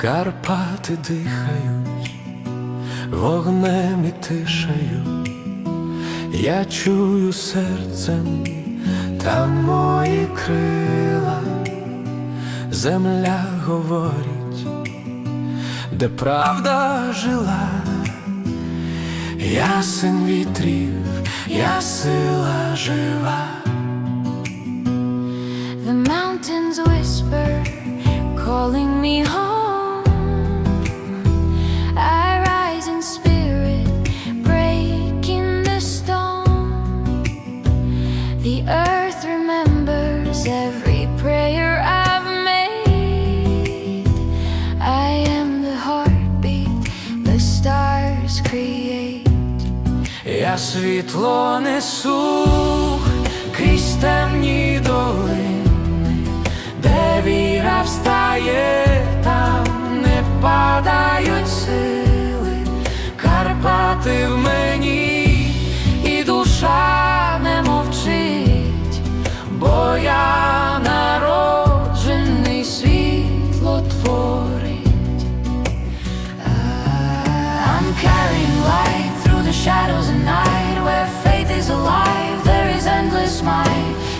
хати дихають, вогнем і тишею, я чую серцем там мої крила, земля говорить, де правда жила, я син вітрів, я сила жива. Я світло несу крізь темні долини, де віра встає, там не падають сили, Карпати в мені, і душа не мовчить, бо я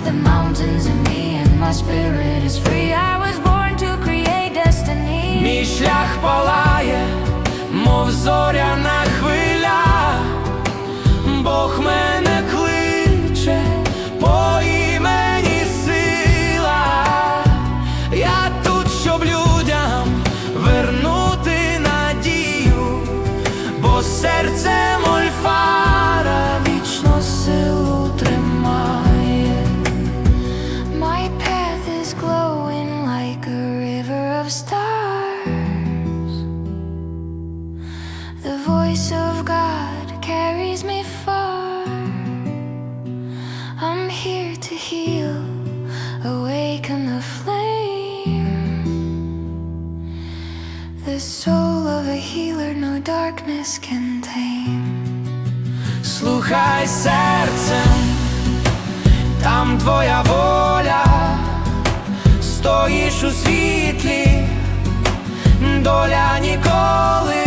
The mountains in me and my spirit is free. I was born to create destiny. Мій шлях палає, stars. The voice of God carries me far. I'm here to heal, awaken the flame. The soul of a healer no darkness can tame. Słuchaj sercem, tam twoja. Стоїш у світлі, доля ніколи